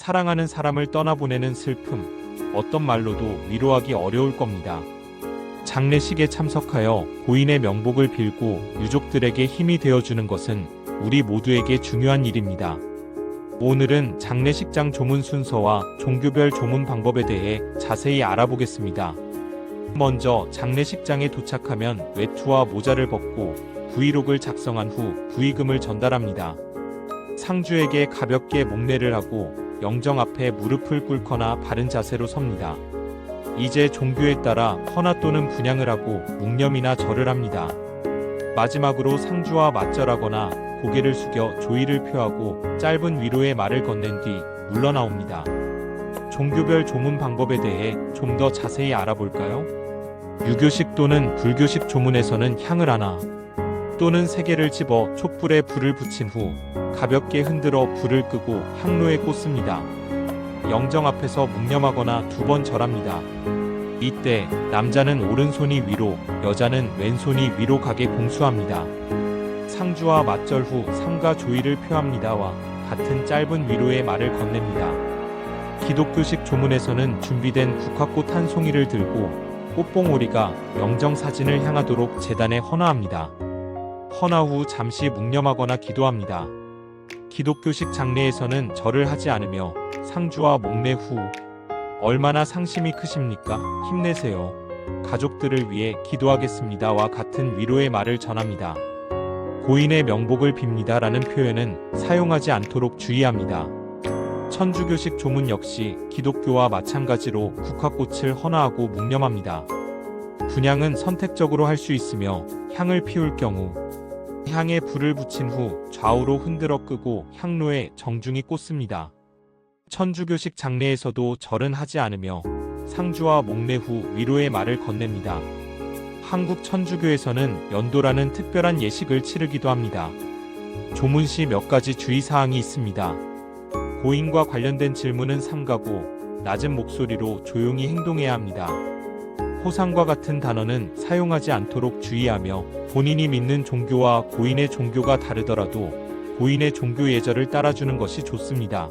사랑하는 사람을 떠나보내는 슬픔, 어떤 말로도 위로하기 어려울 겁니다. 장례식에 참석하여 고인의 명복을 빌고 유족들에게 힘이 되어주는 것은 우리 모두에게 중요한 일입니다. 오늘은 장례식장 조문 순서와 종교별 조문 방법에 대해 자세히 알아보겠습니다. 먼저 장례식장에 도착하면 외투와 모자를 벗고 부의록을 작성한 후 부의금을 전달합니다. 상주에게 가볍게 목례를 하고 영정 앞에 무릎을 꿇거나 바른 자세로 섭니다. 이제 종교에 따라 헌화 또는 분양을 하고 묵념이나 절을 합니다. 마지막으로 상주와 맞절하거나 고개를 숙여 조의를 표하고 짧은 위로의 말을 건넨 뒤 물러나옵니다. 종교별 조문 방법에 대해 좀 더 자세히 알아볼까요? 유교식 또는 불교식 조문에서는 향을 하나 또는 세 개를 집어 촛불에 불을 붙인 후 가볍게 흔들어 불을 끄고 향로에 꽂습니다. 영정 앞에서 묵념하거나 두 번 절합니다. 이때 남자는 오른손이 위로, 여자는 왼손이 위로 가게 공수합니다. 상주와 맞절 후 삼가 조의를 표합니다와 같은 짧은 위로의 말을 건넵니다. 기독교식 조문에서는 준비된 국화꽃 한 송이를 들고 꽃봉오리가 영정 사진을 향하도록 재단에 헌화합니다. 헌화 후 잠시 묵념하거나 기도합니다. 기독교식 장례에서는 절을 하지 않으며 상주와 목례 후 얼마나 상심이 크십니까? 힘내세요. 가족들을 위해 기도하겠습니다와 같은 위로의 말을 전합니다. 고인의 명복을 빕니다라는 표현은 사용하지 않도록 주의합니다. 천주교식 조문 역시 기독교와 마찬가지로 국화꽃을 헌화하고 묵념합니다. 분양은 선택적으로 할 수 있으며 향을 피울 경우 향에 불을 붙인 후 좌우로 흔들어 끄고 향로에 정중히 꽂습니다. 천주교식 장례에서도 절은 하지 않으며 상주와 목례 후 위로의 말을 건넵니다. 한국 천주교에서는 연도라는 특별한 예식을 치르기도 합니다. 조문 시 몇 가지 주의사항이 있습니다. 고인과 관련된 질문은 삼가고 낮은 목소리로 조용히 행동해야 합니다. 호상과 같은 단어는 사용하지 않도록 주의하며 본인이 믿는 종교와 고인의 종교가 다르더라도 고인의 종교 예절을 따라주는 것이 좋습니다.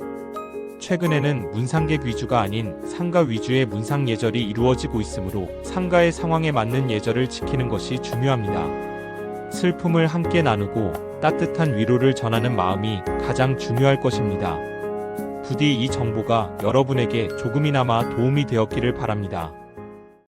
최근에는 문상객 위주가 아닌 상가 위주의 문상 예절이 이루어지고 있으므로 상가의 상황에 맞는 예절을 지키는 것이 중요합니다. 슬픔을 함께 나누고 따뜻한 위로를 전하는 마음이 가장 중요할 것입니다. 부디 이 정보가 여러분에게 조금이나마 도움이 되었기를 바랍니다.